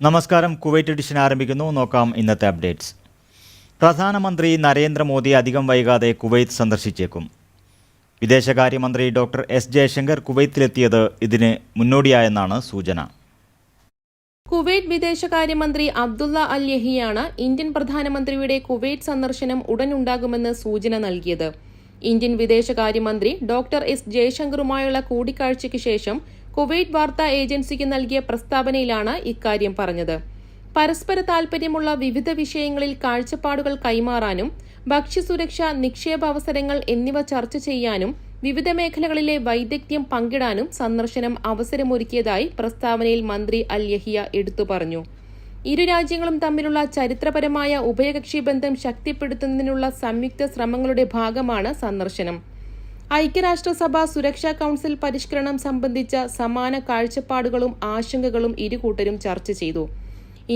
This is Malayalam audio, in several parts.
നമസ്കാരം. കുവൈറ്റ് എഡിഷൻ ആരംഭിക്കുന്നു. നോക്കാം ഇന്നത്തെ അപ്ഡേറ്റ്സ്. പ്രധാനമന്ത്രി നരേന്ദ്രമോദി അധികം വൈകാതെ കുവൈത്ത് സന്ദർശിച്ചേക്കും. വിദേശകാര്യമന്ത്രി ഡോക്ടർ എസ് ജയശങ്കർ കുവൈത്തിലെത്തിയത് ഇതിന് മുന്നോടിയായെന്നാണ് സൂചന. കുവൈറ്റ് വിദേശകാര്യമന്ത്രി അബ്ദുള്ള അൽ യഹിയാണ് ഇന്ത്യൻ പ്രധാനമന്ത്രിയുടെ കുവൈറ്റ് സന്ദർശനം ഉടനുണ്ടാകുമെന്ന് സൂചന നൽകിയത്. ഇന്ത്യൻ വിദേശകാര്യമന്ത്രി ഡോക്ടർ എസ് ജയശങ്കറുമായുള്ള കൂടിക്കാഴ്ചയ്ക്ക് ശേഷം കുവൈറ്റ് വാർത്താ ഏജൻസിക്ക് നൽകിയ പ്രസ്താവനയിലാണ് ഇക്കാര്യം പറഞ്ഞത്. പരസ്പര താൽപര്യമുള്ള വിവിധ വിഷയങ്ങളിൽ കാഴ്ചപ്പാടുകൾ കൈമാറാനും ഭക്ഷ്യസുരക്ഷ നിക്ഷേപ അവസരങ്ങൾ എന്നിവ ചർച്ച ചെയ്യാനും വിവിധ മേഖലകളിലെ വൈദഗ്ധ്യം പങ്കിടാനും സന്ദർശനം അവസരമൊരുക്കിയതായി പ്രസ്താവനയിൽ മന്ത്രി അൽ യഹിയ എടുത്തു പറഞ്ഞു. ഇരു രാജ്യങ്ങളും തമ്മിലുള്ള ചരിത്രപരമായ ഉഭയകക്ഷി ബന്ധം ശക്തിപ്പെടുത്തുന്നതിനുള്ള സംയുക്ത ശ്രമങ്ങളുടെ ഭാഗമാണ് സന്ദർശനം. ഐക്യരാഷ്ട്രസഭ സുരക്ഷാ കൌൺസിൽ പരിഷ്കരണം സംബന്ധിച്ച സമാന കാഴ്ചപ്പാടുകളും ആശങ്കകളും ഇരുകൂട്ടരും ചർച്ച ചെയ്തു.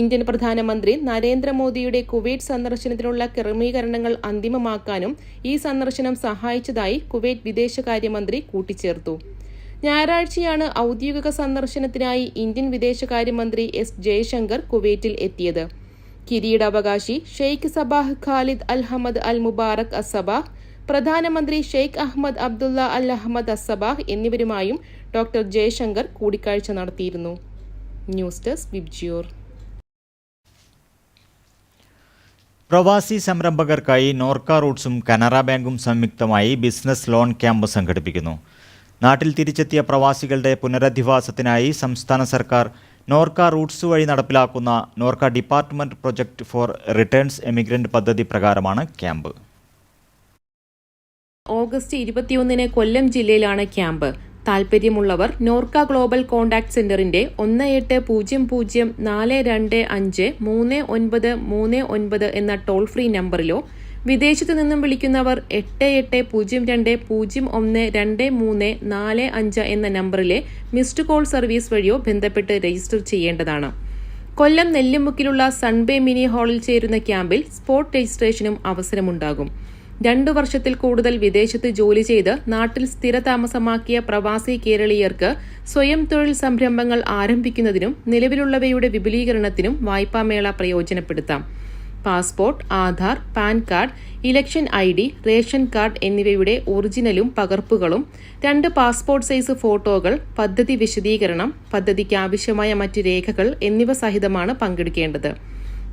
ഇന്ത്യൻ പ്രധാനമന്ത്രി നരേന്ദ്രമോദിയുടെ കുവൈറ്റ് സന്ദർശനത്തിനുള്ള ക്രമീകരണങ്ങൾ അന്തിമമാക്കാനും ഈ സന്ദർശനം സഹായിച്ചതായി കുവൈറ്റ് വിദേശകാര്യമന്ത്രി കൂട്ടിച്ചേർത്തു. ഞായറാഴ്ചയാണ് ഔദ്യോഗിക സന്ദർശനത്തിനായി ഇന്ത്യൻ വിദേശകാര്യമന്ത്രി എസ് ജയശങ്കർ കുവൈറ്റിൽ എത്തിയത്. കിരീടാവകാശി Sheikh Sabah Khalid al Hamad al Mubarak Al Sabah പ്രധാനമന്ത്രി Sheikh Ahmad Abdullah al Ahmad Al Sabah എന്നിവരുമായും ഡോക്ടർ ജയശങ്കർ കൂടിക്കാഴ്ച നടത്തിയിരുന്നു. News desk VIBGYOR. പ്രവാസി സംരംഭകർക്കായി നോർക്ക റൂട്ട്സും കനറ ബാങ്കും സംയുക്തമായി ബിസിനസ് ലോൺ ക്യാമ്പ് സംഘടിപ്പിക്കുന്നു. നാട്ടിൽ തിരിച്ചെത്തിയ പ്രവാസികളുടെ പുനരധിവാസത്തിനായി സംസ്ഥാന സർക്കാർ നോർക്ക റൂട്ട്സ് വഴി നടപ്പിലാക്കുന്ന Norka department project for returns emigrant പദ്ധതി പ്രകാരമാണ് ക്യാമ്പ്. ഓഗസ്റ്റ് ഇരുപത്തിയൊന്നിന് കൊല്ലം ജില്ലയിലാണ് ക്യാമ്പ്. താൽപര്യമുള്ളവർ നോർക്ക ഗ്ലോബൽ കോൺടാക്ട് സെന്ററിന്റെ ഒന്ന് എട്ട് പൂജ്യം പൂജ്യം നാല് രണ്ട് അഞ്ച് മൂന്ന് ഒൻപത് മൂന്ന് ഒൻപത് എന്ന ടോൾ ഫ്രീ നമ്പറിലോ വിദേശത്തു നിന്നും വിളിക്കുന്നവർ എട്ട് എട്ട് പൂജ്യം രണ്ട് പൂജ്യം ഒന്ന് രണ്ട് മൂന്ന് നാല് അഞ്ച് എന്ന നമ്പറിലെ മിസ്ഡ് കോൾ സർവീസ് വഴിയോ ബന്ധപ്പെട്ട് രജിസ്റ്റർ ചെയ്യേണ്ടതാണ്. കൊല്ലം നെല്ലിമുക്കിലുള്ള സൺബേ മിനി ഹാളിൽ ചേരുന്ന ക്യാമ്പിൽ സ്പോട്ട് രജിസ്ട്രേഷനും അവസരമുണ്ടാകും. രണ്ടു വർഷത്തിൽ കൂടുതൽ വിദേശത്ത് ജോലി ചെയ്ത് നാട്ടിൽ സ്ഥിരതാമസമാക്കിയ പ്രവാസി കേരളീയർക്ക് സ്വയം തൊഴിൽ സംരംഭങ്ങൾ ആരംഭിക്കുന്നതിനും നിലവിലുള്ളവയുടെ വിപുലീകരണത്തിനും വായ്പാമേള പ്രയോജനപ്പെടുത്താം. Passport Aadhaar PAN card election I D ration card എന്നിവയുടെ ഒറിജിനലും പകർപ്പുകളും രണ്ട് പാസ്പോർട്ട് സൈസ് ഫോട്ടോകൾ പദ്ധതി വിശദീകരണം പദ്ധതിക്ക് ആവശ്യമായ മറ്റ് രേഖകൾ എന്നിവ സഹിതമാണ് പങ്കെടുക്കേണ്ടത്.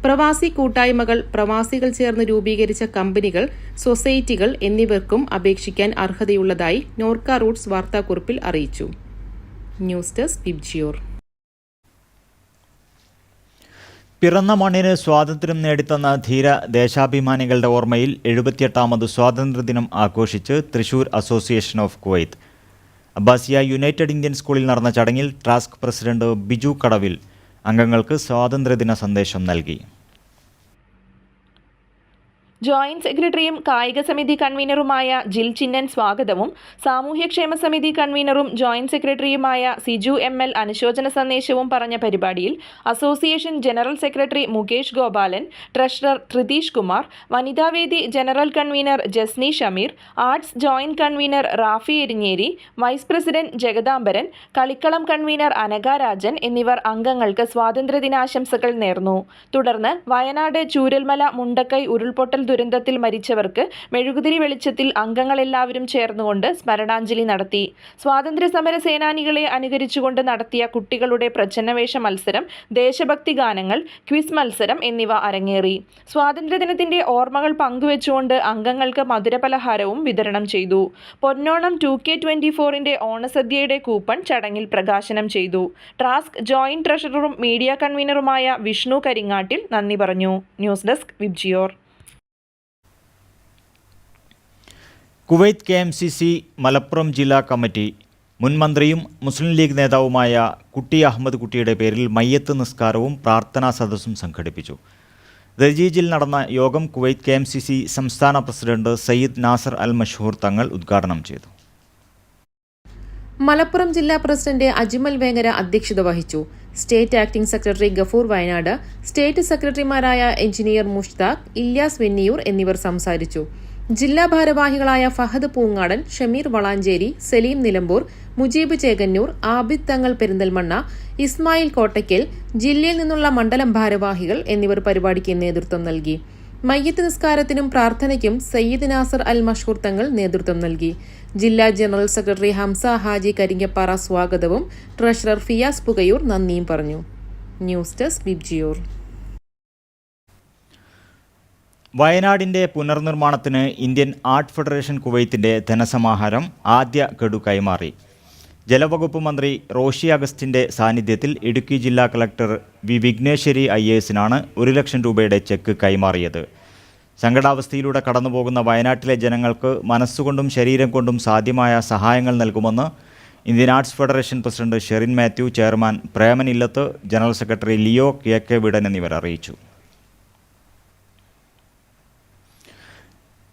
പ്രവാസി കൂട്ടായ്മകൾ പ്രവാസികൾ ചേർന്ന് രൂപീകരിച്ച കമ്പനികൾ സൊസൈറ്റികൾ എന്നിവർക്കും അപേക്ഷിക്കാൻ അർഹതയുള്ളതായി നോർക്ക റൂട്ട്സ് വാർത്താക്കുറിപ്പിൽ അറിയിച്ചു. ന്യൂസ് ഡെസ്ക് പിറന്ന മണ്ണിന് സ്വാതന്ത്ര്യം നേടിത്തന്ന ധീര ദേശാഭിമാനികളുടെ ഓർമ്മയിൽ എഴുപത്തിയെട്ടാമത് സ്വാതന്ത്ര്യദിനം ആഘോഷിച്ച് Thrissur association of Kuwait. Abbasiya United Indian സ്കൂളിൽ നടന്ന ചടങ്ങിൽ ട്രാസ്ക് പ്രസിഡന്റ് ബിജു കടവിൽ അംഗങ്ങൾക്ക് സ്വാതന്ത്ര്യദിന സന്ദേശം നൽകി. ജോയിന്റ് സെക്രട്ടറിയും കായിക സമിതി കൺവീനറുമായ ജിൽ ചിന്നൻ സ്വാഗതവും. സാമൂഹ്യക്ഷേമ സമിതി കൺവീനറും ജോയിന്റ് സെക്രട്ടറിയുമായ സിജു എം എൽ അനുശോചന സന്ദേശവും പറഞ്ഞ പരിപാടിയിൽ association general secretary Mukesh Gopalan treasurer Thritheesh Kumar വനിതാവേദി general convener Jasni Shameer arts joint convener Rafi Erinjeri vice president Jagadambaran കളിക്കളം convener Anakarajan എന്നിവർ അംഗങ്ങൾക്ക് സ്വാതന്ത്ര്യദിനാശംസകൾ നേർന്നു. തുടർന്ന് വയനാട് ചൂരൽമല മുണ്ടക്കൈ ഉരുൾപൊട്ടൽ ദുരന്തത്തിൽ മരിച്ചവർക്ക് മെഴുകുതിരി വെളിച്ചത്തിൽ അംഗങ്ങളെല്ലാവരും ചേർന്നുകൊണ്ട് സ്മരണാഞ്ജലി നടത്തി. സ്വാതന്ത്ര്യ സമര സേനാനികളെ അനുകരിച്ചുകൊണ്ട് നടത്തിയ കുട്ടികളുടെ പ്രച്ഛന്നവേഷ മത്സരം ദേശഭക്തി ഗാനങ്ങൾ ക്വിസ് മത്സരം എന്നിവ അരങ്ങേറി. സ്വാതന്ത്ര്യദിനത്തിന്റെ ഓർമ്മകൾ പങ്കുവെച്ചുകൊണ്ട് അംഗങ്ങൾക്ക് മധുരപലഹാരവും വിതരണം ചെയ്തു. പൊന്നോണം ടു കെ ട്വന്റി ഫോറിന്റെ ഓണസദ്യയുടെ കൂപ്പൺ ചടങ്ങിൽ പ്രകാശനം ചെയ്തു. ട്രാസ്ക് ജോയിന്റ് ട്രഷററും മീഡിയ കൺവീനറുമായ വിഷ്ണു കരിങ്ങാട്ടിൽ നന്ദി പറഞ്ഞു. News desk VIBGYOR. Kuwait K M C C Malappuram ജില്ലാ കമ്മിറ്റി മുൻ മന്ത്രിയും മുസ്ലിം ലീഗ് നേതാവുമായ കുട്ടി അഹമ്മദ് കുട്ടിയുടെ പേരിൽ മയ്യത്ത് നിസ്കാരവും പ്രാർത്ഥനാ സദസ്സും സംഘടിപ്പിച്ചു. ദജീജിൽ നടന്ന യോഗം Kuwait K M C C സംസ്ഥാന പ്രസിഡന്റ് സയ്യിദ് നാസർ അൽ മഷൂർ തങ്ങൾ ഉദ്ഘാടനം ചെയ്തു. മലപ്പുറം ജില്ലാ പ്രസിഡന്റ് അജ്മൽ വേങ്ങര അധ്യക്ഷത വഹിച്ചു. State acting secretary Gafoor Wayanad state സെക്രട്ടറിമാരായ എഞ്ചിനീയർ മുഷ്താഖ് ഇല്യാസ് വെന്നിയൂർ എന്നിവർ സംസാരിച്ചു. ജില്ലാ ഭാരവാഹികളായ ഫഹദ് പൂങ്ങാടൻ ഷമീർ വളാഞ്ചേരി സലീം നിലമ്പൂർ മുജീബ് ചേകന്നൂർ ആബിദ് തങ്ങൾ പെരിന്തൽമണ്ണ ഇസ്മായിൽ കോട്ടയ്ക്കൽ ജില്ലയിൽ നിന്നുള്ള മണ്ഡലം ഭാരവാഹികൾ എന്നിവർ പരിപാടിക്ക് നേതൃത്വം നൽകി. മയ്യത്ത് നിസ്കാരത്തിനും പ്രാർത്ഥനയ്ക്കും സയ്യിദ് നാസർ അൽ മഷൂർ തങ്ങൾ നേതൃത്വം നൽകി. ജില്ലാ ജനറൽ സെക്രട്ടറി ഹംസ ഹാജി കരിങ്ങപ്പാറ സ്വാഗതവും ട്രഷറർ ഫിയാസ് പുകയൂർ നന്ദിയും പറഞ്ഞു. ന്യൂസ് ഡെസ്ക് ബിബ്ജിയൂർ വയനാടിന്റെ പുനർനിർമ്മാണത്തിന് ഇന്ത്യൻ ആർട്ട് ഫെഡറേഷൻ കുവൈത്തിന്റെ ധനസമാഹാരം ആദ്യ ഗഡു കൈമാറി. ജലവകുപ്പ് മന്ത്രി റോഷി അഗസ്റ്റിന്റെ സാന്നിധ്യത്തിൽ ഇടുക്കി ജില്ലാ കളക്ടർ വി വിഘ്നേശ്വരി ഐ എസിനാണ് ഒരു ലക്ഷം രൂപയുടെ ചെക്ക് കൈമാറിയത്. സങ്കടാവസ്ഥയിലൂടെ കടന്നുപോകുന്ന വയനാട്ടിലെ ജനങ്ങൾക്ക് മനസ്സുകൊണ്ടും ശരീരം കൊണ്ടും സാധ്യമായ സഹായങ്ങൾ നൽകുമെന്ന് Indian arts federation president Sherin Mathew chairman Preman Illath general secretary Leo K K Vidan എന്നിവർ അറിയിച്ചു.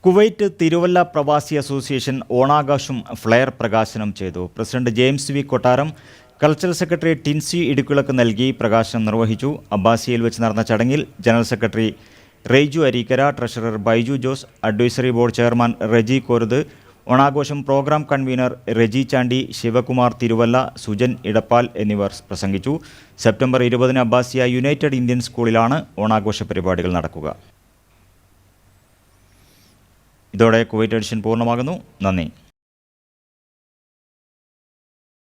കുവൈറ്റ് തിരുവല്ല പ്രവാസി അസോസിയേഷൻ ഓണാഘോഷം ഫ്ലയർ പ്രകാശനം ചെയ്തു. President James V Kottaram cultural secretary Tincy ഇടുക്കിളക്ക് നൽകി പ്രകാശനം നിർവഹിച്ചു. അബ്ബാസിയയിൽ വെച്ച് നടന്ന ചടങ്ങിൽ general secretary Reiju Areekkara treasurer Baiju Jose advisory board chairman Reji Koruth ഓണാഘോഷം പ്രോഗ്രാം കൺവീനർ റെജി ചാണ്ടി ശിവകുമാർ തിരുവല്ല സുജൻ ഇടപ്പാൽ എന്നിവർ പ്രസംഗിച്ചു. സെപ്റ്റംബർ ഇരുപതിന് അബ്ബാസിയ യുണൈറ്റഡ് ഇന്ത്യൻ സ്കൂളിലാണ് ഓണാഘോഷ പരിപാടികൾ നടക്കുക. ഇതോടെ കുവൈറ്റ് എഡിഷൻ പൂർണമാകുന്നു. നന്ദി.